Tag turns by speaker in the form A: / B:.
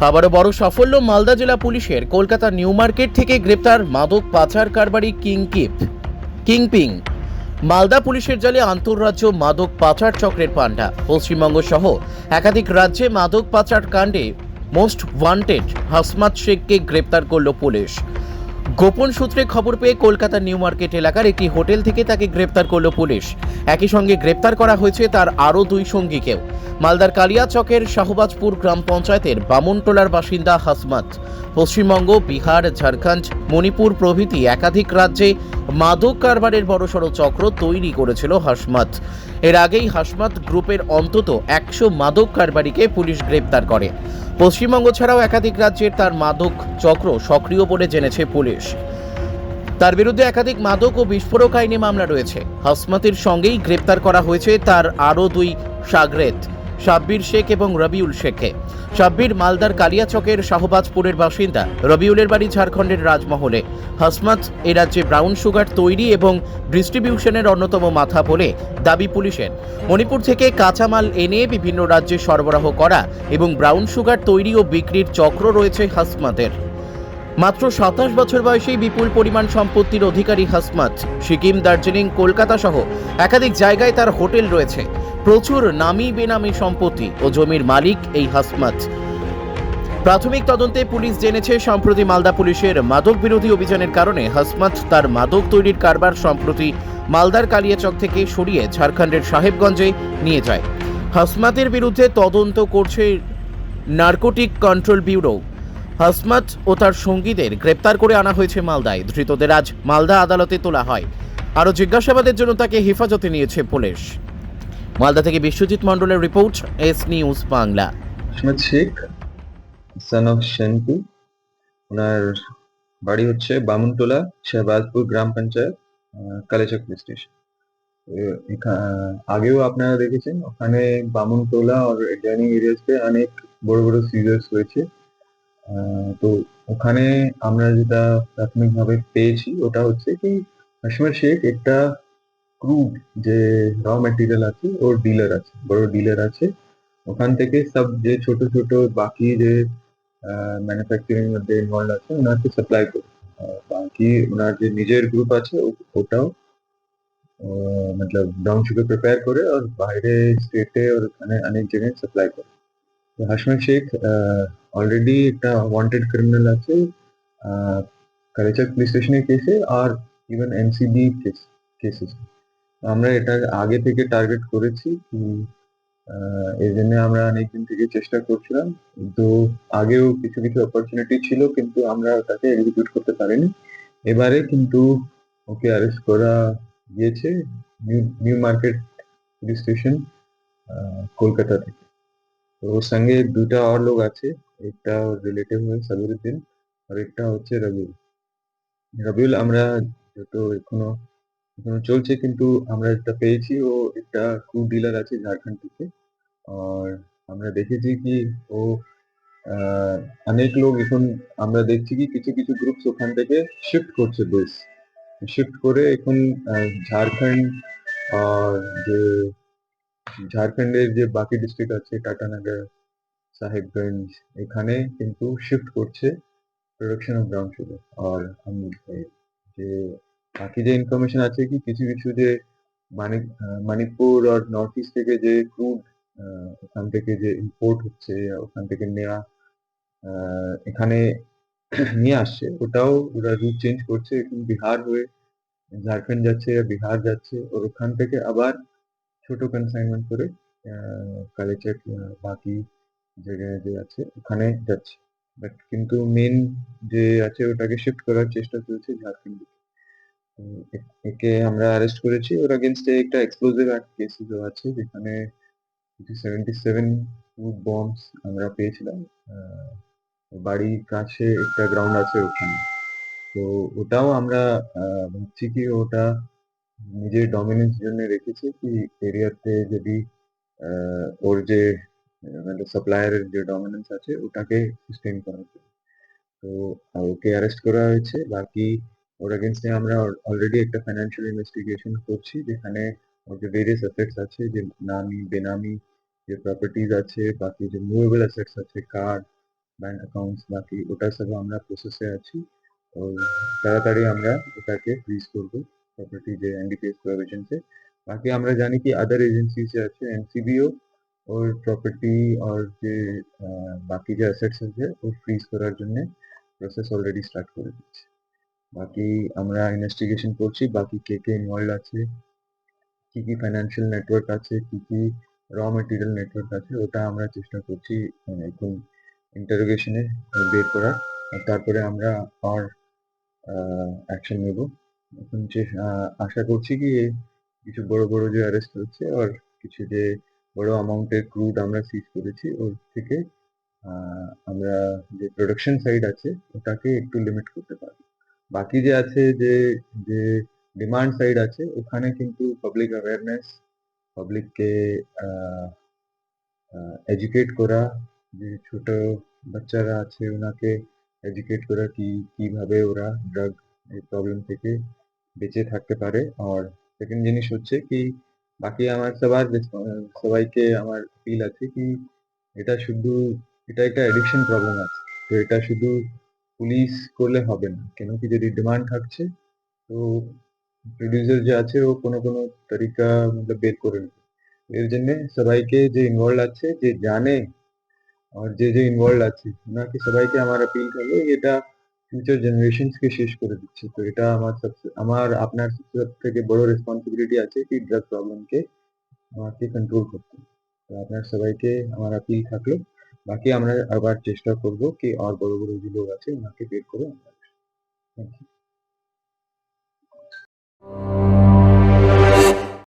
A: আবারও বড় সাফল্য মালদা জেলা পুলিশের। কলকাতা নিউ মার্কেট থেকে গ্রেপ্তার মাদক পাচার কারবারি কিং কিংকিপ কিংপিং মালদা পুলিশের জালে আন্তঃরাজ্য মাদক পাচার চক্রের পান্ডা। পশ্চিমবঙ্গ সহ একাধিক রাজ্যে মাদক পাচার কাণ্ডে মোস্ট ওয়ান্টেড হাসমাত শেখকে গ্রেপ্তার করল পুলিশ। গোপন সূত্রে খবর পেয়ে কলকাতা নিউ মার্কেট এলাকার একটি হোটেল থেকে তাকে গ্রেপ্তার করল পুলিশ। একই সঙ্গে গ্রেপ্তার করা হয়েছে তার আরও দুই সঙ্গীকেও। মালদার কালিয়াচকের শাহবাজপুর গ্রাম পঞ্চায়েতের বামনটোলার বাসিন্দা হাসমাত। পশ্চিমবঙ্গ, বিহার, ঝাড়খণ্ড, মণিপুর প্রভৃতি একাধিক রাজ্যে মাদক কারবারের বড়সড় চক্র তৈরি করেছিল হাসমাত। এর আগেই হাসমাত গ্রুপের অন্তত একশো মাদক কারবারিকে পুলিশ গ্রেপ্তার করে। পশ্চিমবঙ্গ ছাড়াও একাধিক রাজ্যের তার মাদক চক্র সক্রিয় বলে জেনেছে পুলিশ। তার বিরুদ্ধে একাধিক মাদক ও বিস্ফোরক আইনে মামলা রয়েছে। হাসমাতের সঙ্গেই গ্রেপ্তার করা হয়েছে তার আরও দুই সাগরেদ সাব্বির শেখ এবং রবিউল শেখকে সাব্বির মালদার কালিয়াচকের শাহবাজপুরের বাসিন্দা, রবিউলের বাড়ি ঝাড়খণ্ডের রাজমহলে। হাসমাত এ রাজ্যে ব্রাউন সুগার তৈরি এবং ডিস্ট্রিবিউশনের অন্যতম মাথা বলে দাবি পুলিশের। মণিপুর থেকে কাঁচামাল এনে বিভিন্ন রাজ্যে সরবরাহ করা এবং ব্রাউন সুগার তৈরি ও বিক্রির চক্র রয়েছে হাসমাতের। মাত্র সাতাশ বছর বয়সেই বিপুল পরিমাণ সম্পত্তির অধিকারী হাসমাত। সিকিম, দার্জিলিং কলকাতা সহ একাধিক জায়গায় তার হোটেল রয়েছে। প্রচুর নামি বেনামি সম্পত্তি ও জমির মালিক এই হাসমাত। প্রাথমিক তদন্তে পুলিশ জেনেছে, সম্প্রতি মালদা পুলিশের মাদক বিরোধী অভিযানের কারণে হাসমাত তার মাদক তৈরির কারবার সম্প্রতি মালদার কালিয়াচক থেকে সরিয়ে ঝাড়খণ্ডের সাহেবগঞ্জে নিয়ে যায়। হাসমাতের বিরুদ্ধে তদন্ত করছে নার্কোটিক কন্ট্রোল ব্যুরো। হাসমাত ও তার সঙ্গীদের গ্রেপ্তার করে আনা হয়েছে মালদায়। ধৃতদের আজ মালদা আদালতে তোলা হয়। আরও জিজ্ঞাসাবাদের জন্য তাকে হেফাজতে নিয়েছে পুলিশ। মালদা থেকে বিশ্বজিৎ মণ্ডলের report, S news Bangla.
B: Sheikh son of Shanti ওনার বাড়ি হচ্ছে বামুনটোলা শাহবাজপুর গ্রাম পঞ্চায়েত কালেচক পুলিশ স্টেশন। আগেও আপনারা দেখেছেন, ওখানে বামুনটোলা আর অ্যাডজয়নিং এরিয়াসতে অনেক বড় বড় সিজার্স হয়েছে। তো ওখানে আমরা যেটা প্রাথমিকভাবে পেয়েছি, ওটা হচ্ছে কি আহমেদ শেখ একটা ক্রুড যে র ম্যাটেরিয়াল আছে ওর ডিলার আছে বড় ডিলার আছে। ওখান থেকে সব যে ছোট ছোট বাকি যে ম্যানুফ্যাকচারিং মধ্যে ইনভলভ আছে ওনাকে সাপ্লাই করে। আর বাকি ওনার যে নিজের গ্রুপ আছে ও- ওটাও আহ, মতলব ব্রাউন সুগার প্রিপেয়ার করে আর বাইরে স্টেটে আর ওখানে অনেক জায়গায় সাপ্লাই করে। তো হাসমান শেখ অলরেডি একটা ওয়ান্টেড ক্রিমিনাল আছে কালেচার পুলিশ স্টেশনের কেসে আর ইভেন এনসিবি কেস কেসেস আমরা এটা আগে থেকে টার্গেট করেছি এই জন্য আমরা অনেকদিন থেকে চেষ্টা করছিলাম, কিন্তু আগেও কিছু কিছু অপরচুনিটি ছিল, কিন্তু আমরা তাকে এক্সিকিউট করতে পারিনি। এবারে কিন্তু ওকে অ্যারেস্ট করা গিয়েছে new new market police station Kolkata থেকে। তো ওর সঙ্গে দুটা আর লোক আছে, একটা রিলেটিভ হয় সাবিরুদ্দিন, আর একটা হচ্ছে রবিউল। রবিউল আমরা যত এখনও চলছে কিন্তু আমরা একটা পেয়েছি ও একটা ক্রু ডিলার আছে ঝাড়খণ্ড থেকে। আর আমরা দেখেছি কি ও অনেক লোক এখন আমরা দেখছি কি কিছু কিছু গ্রুপস ওখান থেকে শিফট করছে বেশ। শিফট করে এখন ঝাড়খণ্ড আর যে, ঝাড়খণ্ডের যে বাকি ডিস্ট্রিক্ট আছে টাটানগর, সাহেবগঞ্জ, এখানে কিন্তু শিফট করছে প্রোডাকশন অফ ব্রাউন সুগার আর আমি যে বাকি যে ইনফরমেশন আছে কি কিছু কিছু যে আহ, মণিপুর আর নর্থ ইস্ট থেকে যে ক্রুড ওখান থেকে যে ইম্পোর্ট হচ্ছে ওখান থেকে নেওয়া এখানে নিয়ে আসছে ওটাও ওরা রুট চেঞ্জ করছে বিহার হয়ে ঝাড়খণ্ড যাচ্ছে বিহার যাচ্ছে ওর ওখান থেকে আবার ছোট কনসাইনমেন্ট করে কালেচার বাকি জায়গায় যে আছে ওখানে যাচ্ছে। বাট কিন্তু মেন যে আছে ওটাকে শিফট করার চেষ্টা চলছে ঝাড়খণ্ড একে আমরা অ্যারেস্ট করেছি। ওর এগেনস্টে একটা এক্সপ্লোজিভ অ্যাক্ট কেসেস আছে, যেখানে সেভেন্টি সেভেন ফুড বম্বস আমরা পেয়েছিলাম। বাড়ির কাছে একটা গ্রাউন্ড আছে ওখানে। তো ওটাও আমরা ভাবছি কি ওটা নিজের ডমিনেন্স জন্য রেখেছে কি এরিয়াতে যদি ওর যে মানে সাপ্লায়ারের যে ডমিনেন্স আছে, ওটাকে সাস্টেন করার জন্য। তো, ওকে অ্যারেস্ট করা হয়েছে। বাকি ওর এগেনস্টে আমরা অলরেডি একটা ফাইন্যান্সিয়াল ইনভেস্টিগেশন করছি যেখানে ওর যে ভেরিয়াস অ্যাসেটস আছে যে নামি বেনামি যে প্রপার্টিজ আছে বাকি যে মুভেবল অ্যাসেটস আছে কার ব্যাংক অ্যাকাউন্টস বাকি ওটা সব আমরা প্রসেসে আছি। তো তাড়াতাড়ি আমরা ওটাকে ফ্রিজ করব প্রপার্টি যে এনডিপিএস প্রভিশনসে বাকি আমরা জানি কি আদার এজেন্সিস আছে এনসিবিও ওর প্রপার্টি আর যে আহ, বাকি যে অ্যাসেটস আছে ও ফ্রিজ করার জন্য প্রসেস অলরেডি স্টার্ট করে দিচ্ছে বাকি আমরা ইনভেস্টিগেশন করছি বাকি কে কে ইনভলভ আছে কি কি ফাইন্যান্সিয়াল নেটওয়ার্ক আছে কি কি র মেটেরিয়াল নেটওয়ার্ক আছে ওটা আমরা চেষ্টা করছি আহ, এখন ইন্টারোগেশনে বের করার। তারপরে আমরা আর অ্যাকশন নেব। এখন আশা করছি কি কিছু বড় বড় যে অ্যারেস্ট হচ্ছে আর কিছু যে বড় অ্যামাউন্টের ক্রুড আমরা সিজ করেছি ওর থেকে আমরা যে প্রোডাকশন সাইড আছে ওটাকে একটু লিমিট করতে পারব। বাকি যে আছে, যে যে ডিমান্ড সাইড আছে, ওখানে কিন্তু পাবলিক অ্যাওয়ারনেস পাবলিককে এডুকেট করা, যে ছোট বাচ্চারা আছে, ওনাকে এডুকেট করা কি, কীভাবে ওরা ড্রাগ এই প্রবলেম থেকে বেঁচে থাকতে পারে। আর সেকেন্ড জিনিস হচ্ছে কি, বাকি আমার সবার সবাইকে আমার ফিল আছে কি, এটা শুধু, এটা একটা এডিকশন প্রবলেম আছে। তো এটা শুধু পুলিশ করলে হবে না। কেন কি যদি ডিমান্ড থাকছে, তো প্রডিউসার যে আছে, ও কোনো কোনো তরিকা মতলব বের করে নেবে। এর জন্য সবাইকে যে ইনভলভ আছে, যে জানে আর যে যে ইনভলভ আছে, ওনাকে সবাইকে আমার আপিল করব এটা ফিউচার জেনারেশনস কে শেষ করে দিচ্ছে। তো এটা আমার সবচেয়ে আমার, আপনার সব থেকে বড় রেসপন্সিবিলিটি আছে কি ড্রাগ প্রবলেমকে আমাকে কন্ট্রোল করতে। তো আপনার সবাইকে আমার আপিল থাকল। বাকি আমরা আবার চেষ্টা করব কি আর বড় বড় যে লোক আছে ওনাকে বের করে আমরা থ্যাংক ইউ